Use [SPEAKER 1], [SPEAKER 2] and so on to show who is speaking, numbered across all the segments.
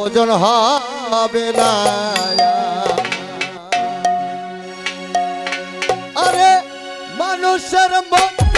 [SPEAKER 1] ভোজন হবে না। আরে মানুষের মন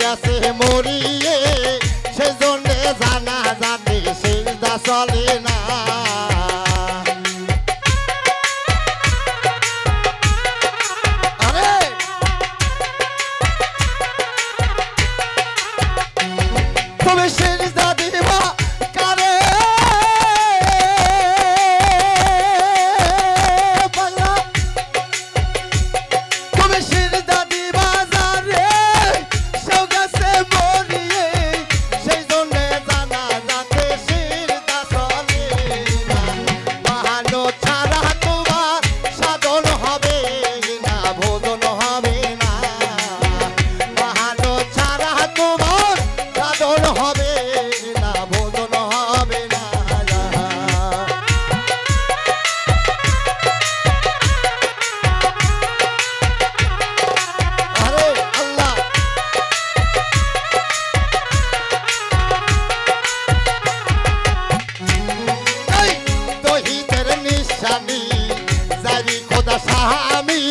[SPEAKER 1] গেছে মরিয়ে সেজন্যে জানা জানি সিজদা চলে না। তুমি সে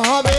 [SPEAKER 1] হবে